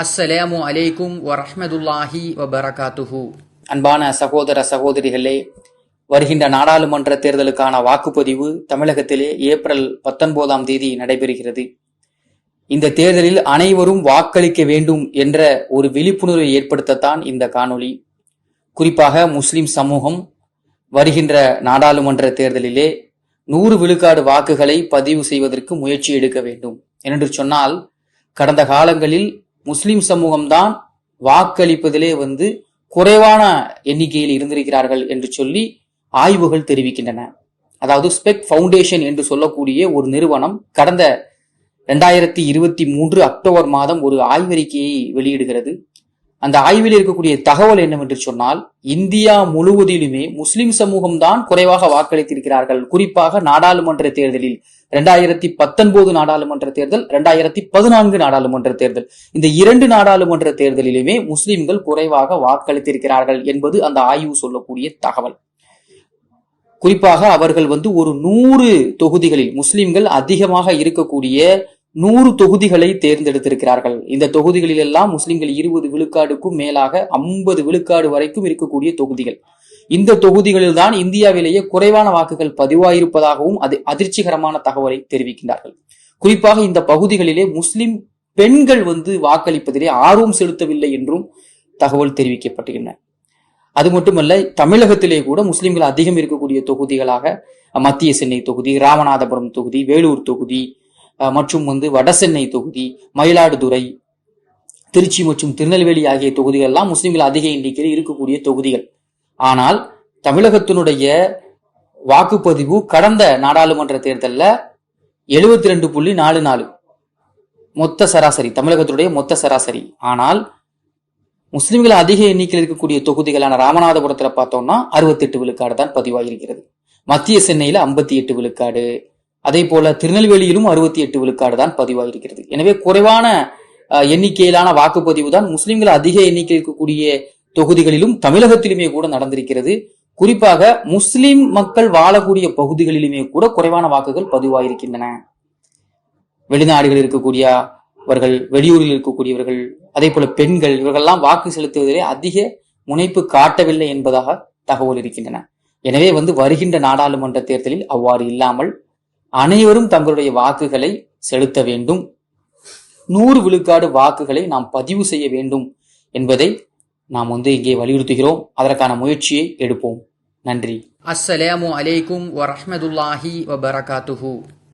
அஸ்ஸலாமு அலைக்கும் வரஹ்மத்துல்லாஹி வபரகாத்துஹு. அன்பான சகோதர சகோதரிகளே வருகின்ற நாடாளுமன்ற தேர்தலுக்கான வாக்குப்பதிவு தமிழகத்திலே ஏப்ரல் பத்தொன்பதாம் தேதி நடைபெறுகிறது. இந்த தேர்தலில் அனைவரும் வாக்களிக்க வேண்டும் என்ற ஒரு விழிப்புணர்வை ஏற்படுத்தத்தான் இந்த காணொளி. குறிப்பாக முஸ்லிம் சமூகம் வருகின்ற நாடாளுமன்ற தேர்தலிலே நூறு விழுக்காடு வாக்குகளை பதிவு செய்வதற்கு முயற்சி எடுக்க வேண்டும். என்று சொன்னால் கடந்த காலங்களில் முஸ்லிம் சமூகம்தான் வாக்களிப்பதிலே வந்து குறைவான எண்ணிக்கையில் இருந்திருக்கிறார்கள் என்று சொல்லி ஆய்வுகள் தெரிவிக்கின்றன. அதாவது ஸ்பெக் ஃபவுண்டேஷன் என்று சொல்லக்கூடிய ஒரு நிறுவனம் கடந்த ரெண்டாயிரத்தி இருபத்தி மூன்று அக்டோபர் மாதம் ஒரு ஆய்வறிக்கையை வெளியிடுகிறது. அந்த ஆய்வில் இருக்கக்கூடிய தகவல் என்னவென்று சொன்னால் இந்தியா முழுவதிலுமே முஸ்லிம் சமூகம்தான் குறைவாக வாக்களித்திருக்கிறார்கள். குறிப்பாக நாடாளுமன்ற தேர்தலில் ரெண்டாயிரத்தி பத்தொன்பது நாடாளுமன்ற தேர்தல் ரெண்டாயிரத்தி பதினான்கு நாடாளுமன்ற தேர்தல். இந்த இரண்டு நாடாளுமன்ற தேர்தலிலுமே முஸ்லிம்கள் குறைவாக வாக்களித்திருக்கிறார்கள் என்பது அந்த ஆய்வு சொல்லக்கூடிய தகவல். குறிப்பாக அவர்கள் வந்து ஒரு நூறு தொகுதிகளில் முஸ்லிம்கள் அதிகமாக இருக்கக்கூடிய நூறு தொகுதிகளை தேர்ந்தெடுத்திருக்கிறார்கள். இந்த தொகுதிகளில் எல்லாம் முஸ்லிம்கள் இருபது விழுக்காடுக்கும் மேலாக ஐம்பது விழுக்காடு வரைக்கும் இருக்கக்கூடிய தொகுதிகள். இந்த தொகுதிகளில் தான் இந்தியாவிலேயே குறைவான வாக்குகள் பதிவாயிருப்பதாகவும் அது அதிர்ச்சிகரமான தகவலை தெரிவிக்கின்றார்கள். குறிப்பாக இந்த பகுதிகளிலே முஸ்லிம் பெண்கள் வந்து வாக்களிப்பதிலே ஆர்வம் செலுத்தவில்லை என்றும் தகவல் தெரிவிக்கப்படுகின்றன அது மட்டுமல்ல தமிழகத்திலே கூட முஸ்லிம்கள் அதிகம் இருக்கக்கூடிய தொகுதிகளாக மத்திய சென்னை தொகுதி ராமநாதபுரம் தொகுதி வேலூர் தொகுதி மற்றும் வந்து வடசென்னை தொகுதி மயிலாடுதுறை திருச்சி மற்றும் திருநெல்வேலி ஆகிய தொகுதிகள் எல்லாம் முஸ்லிம்கள் அதிக எண்ணிக்கையில் இருக்கக்கூடிய தொகுதிகள். ஆனால் தமிழகத்தினுடைய வாக்குப்பதிவு கடந்த நாடாளுமன்ற தேர்தலில் எழுபத்தி ரெண்டு புள்ளி நாலு நாலு. மொத்த சராசரி தமிழகத்தினுடைய மொத்த சராசரி. ஆனால் முஸ்லிம்கள் அதிக எண்ணிக்கையில் இருக்கக்கூடிய தொகுதிகளான ராமநாதபுரத்தில் பார்த்தோம்னா அறுபத்தெட்டு விழுக்காடு தான் பதிவாகியிருக்கிறது மத்திய சென்னையில் ஐம்பத்தி எட்டு விழுக்காடு. அதே போல திருநெல்வேலியிலும் அறுபத்தி எட்டு விழுக்காடு தான் பதிவாயிருக்கிறது. எனவே குறைவான எண்ணிக்கையிலான வாக்குப்பதிவு தான் முஸ்லிம்கள் அதிக எண்ணிக்கை இருக்கக்கூடிய தொகுதிகளிலும் தமிழகத்திலுமே கூட நடந்திருக்கிறது. குறிப்பாக முஸ்லிம் மக்கள் வாழக்கூடிய பகுதிகளிலுமே கூட குறைவான வாக்குகள் பதிவாகியிருக்கின்றன வெளிநாடுகளில் இருக்கக்கூடியவர்கள் வெளியூரில் இருக்கக்கூடியவர்கள் அதே போல பெண்கள் இவர்கள்லாம் வாக்கு செலுத்துவதிலே அதிக முனைப்பு காட்டவில்லை என்பதாக தகவல் இருக்கின்றன. எனவே வந்து வருகின்ற நாடாளுமன்ற தேர்தலில் அவ்வாறு இல்லாமல் அனைவரும் தங்களுடைய வாக்குகளை செலுத்த வேண்டும். நூறு விழுக்காடு வாக்குகளை நாம் பதிவு செய்ய வேண்டும் என்பதை நாம் வந்து இங்கே வலியுறுத்துகிறோம். அதற்கான முயற்சியை எடுப்போம். நன்றி. அஸ்ஸலாமு அலைக்கும் வரஹ்மத்துல்லாஹி வபரகாத்துஹூ.